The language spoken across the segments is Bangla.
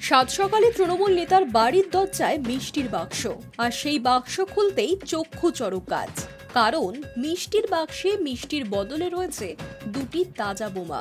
সাত সকালে তৃণমূল নেতার বাড়ির দরজায় মিষ্টির বাক্স। আর সেই বাক্স খুলতেই চক্ষু চড়ক কাজ। কারণ মিষ্টির বাক্সে মিষ্টির বদলে রয়েছে দুটি তাজা বোমা।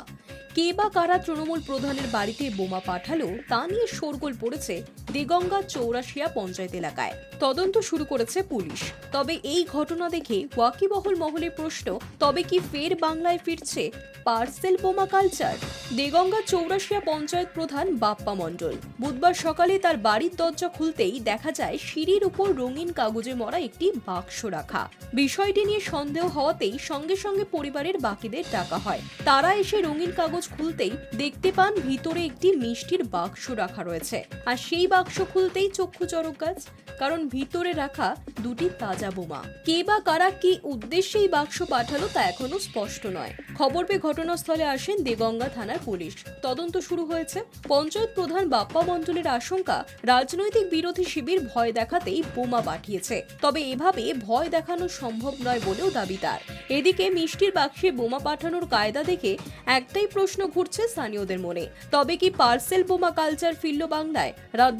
কে বা কারা তৃণমূল প্রধানের বাড়িতে বোমা পাঠালো তা নিয়ে শোরগোল পড়েছে দেগঙ্গা চৌরাশিয়া পঞ্চায়েত এলাকায়। তদন্ত শুরু করেছে পুলিশ। তবে এই ঘটনা দেখে ওয়াকিবহল মহলে প্রশ্ন, তবে কি ফের বাংলায় ফিরছে পার্সেল বোমা কালচার? দেগঙ্গা চৌরাশিয়া পঞ্চায়েত প্রধান বাপ্পা মণ্ডল। বুধবার সকালে তার বাড়ির দরজা খুলতেই দেখা যায় সিঁড়ির উপর রঙিন কাগজে মরা একটি বাক্স রাখা। বিষয়টি নিয়ে সন্দেহ হওয়াতেই সঙ্গে সঙ্গে পরিবারের বাকিদের ডাকা হয়। তারা এসে রঙিন কাগজ খুলতেই দেখতে পান ভিতরে একটি মিষ্টির বাক্স রাখা রয়েছে। আর সেই বাক্স খুলতেই চক্ষু চরক গাছ, কারণ ভিতরে রাখা দুটি তাজা বোমা। কে বা কারা কি উদ্দেশ্যে এই বাক্স পাঠালো তা এখনও স্পষ্ট নয়। খবর পেয়ে ঘটনাস্থলে আসেন দেগঙ্গা থানার পুলিশ। তদন্ত শুরু হয়েছে। পঞ্চায়েত প্রধান বাপ্পা মণ্ডলের আশঙ্কা, রাজনৈতিক বিরোধী শিবির ভয় দেখাতেই বোমা পাঠিয়েছে। তবে এভাবে ভয় দেখানো সম্ভব নয় বলেও দাবি তার। এদিকে মিষ্টির বাক্সে বোমা পাঠানোর কায়দা দেখে একটাই প্রশ্ন ঘুরছে স্থানীয়দের মনে। তবে কি পার্সেল বোমা কালচার ফিরল বাংলায়?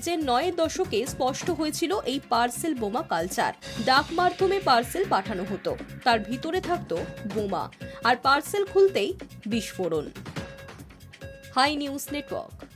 রাজ্যের নয়ের দশকে স্পষ্ট হয়েছিল এই পার্সেল বোমা কালচার। ডাক মাধ্যমে পার্সেল পাঠানো হতো। তার ভিতরে থাকতো বোমা। আর পার্সেল খুলতেই বিস্ফোরণ। High news network.